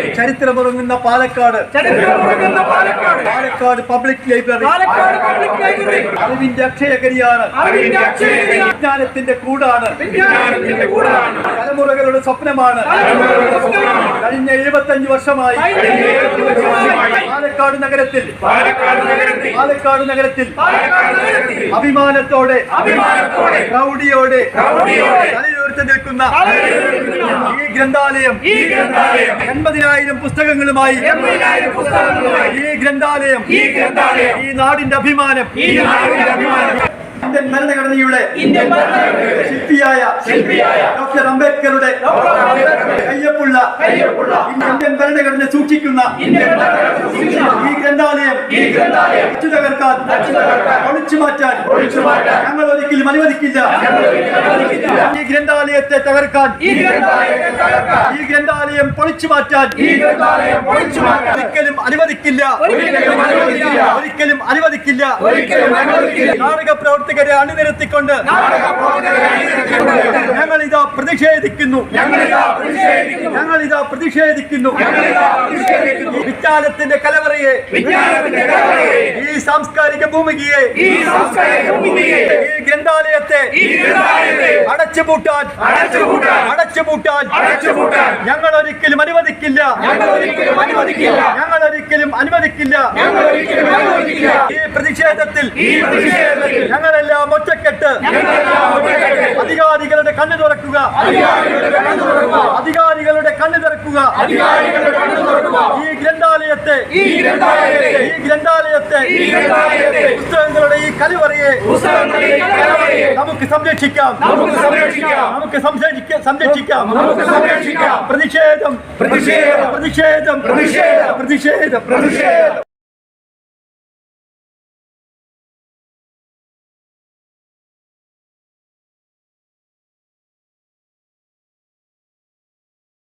Library ചരിത്രമുറങ്ങുന്ന Palakkad. Palakkad. Public library അറിവിന്റെ അക്ഷയകരിയാണ് വിജ്ഞാനത്തിന്റെ കൂടാണ്. തലമുറകളുടെ സ്വപ്നമാണ്. കഴിഞ്ഞ എഴുപത്തഞ്ച് വർഷമായി കഴിഞ്ഞ 75 വർഷമായി പാലക്കാട് നഗരത്തിൽ പാലക്കാട് നഗരത്തിൽ പാലക്കാട് നഗരത്തിൽ പാലക്കാട് നഗരത്തിൽ അഭിമാനത്തോടെ അഭിമാനത്തോടെ പ്രൗഢിയോടെ പ്രൗഢിയോടെ തലയുയർത്തി നിൽക്കുന്ന ഈ ഗ്രന്ഥാലയം ഈ ഗ്രന്ഥാലയം എൺപതിനായിരം പുസ്തകങ്ങളുമായി എൺപതിനായിരം പുസ്തകങ്ങളുമായി ഈ ഗ്രന്ഥാലയം ഈ ഗ്രന്ഥാലയം ഈ നാടിന്റെ അഭിമാനം ഈ നാടിന്റെ അഭിമാനം ഇന്ത്യൻ ഭരണഘടനയുടെ ശില്പിയായ ഡോക്ടർ അംബേദ്കറുടെ കയ്യൊപ്പുള്ള ഇന്ത്യൻ ഭരണഘടന സൂക്ഷിക്കുന്ന ഈ ഗ്രന്ഥാലയം ഈ ഗ്രന്ഥാലയം അച്ചു തകർക്കാൻ ഒളിച്ചു മാറ്റാൻ ഞങ്ങൾ ഒരിക്കലും അനുവദിക്കില്ല. ഈ ഗ്രന്ഥാലയത്തെ തകർക്കാൻ ഈ ഗ്രന്ഥാലയം പൊളിച്ചു മാറ്റാൻ ഒരിക്കലും അനുവദിക്കില്ല. ഒരിക്കലും അനുവദിക്കില്ല. നാടക പ്രവർത്തകരെ അണിനിരത്തിക്കൊണ്ട് ഞങ്ങൾ ഇതാ പ്രതിഷേധിക്കുന്നു. ഞങ്ങൾ ഇതാ പ്രതിഷേധിക്കുന്നു. വിജ്ഞാനത്തിന്റെ കലവറയെ. ഈ സാംസ്കാരിക ഭൂമികയെ. ഈ ഗ്രന്ഥാലയത്തെ അടച്ചുപൂട്ടാൻ ഗ്രന്ഥാലയത്തെ അടച്ചുപൂട്ടാൻ. ഞങ്ങൾ അടച്ചുപൂട്ടാൻ. അടച്ചുപൂട്ടാൻ. ഞങ്ങൾ ഒരിക്കലും അനുവദിക്കില്ല. ഞങ്ങൾ ഒരിക്കലും അനുവദിക്കില്ല ഞങ്ങൾ ഒരിക്കലും അനുവദിക്കില്ല ഞങ്ങൾ ഒരിക്കലും അനുവദിക്കില്ല ഈ പ്രതിഷേധത്തിൽ ഞങ്ങളെല്ലാം ഒറ്റക്കെട്ട് അധികാരികളുടെ കണ്ണു തുറക്കുക അധികാരികളുടെ കണ്ണു തുറക്കുക ഈ ഗ്രന്ഥാലയത്തെ ഈ ഗ്രന്ഥാലയത്തെ പുസ്തകങ്ങളുടെ ഈ കലിവറയെ നമുക്ക് സംരക്ഷിക്കാം നമുക്ക് സംരക്ഷിക്കാം പ്രതിഷേധം പ്രതിഷേധം പ്രതിഷേധം പ്രതിഷേധം പ്രതിഷേധം പ്രതിഷേധം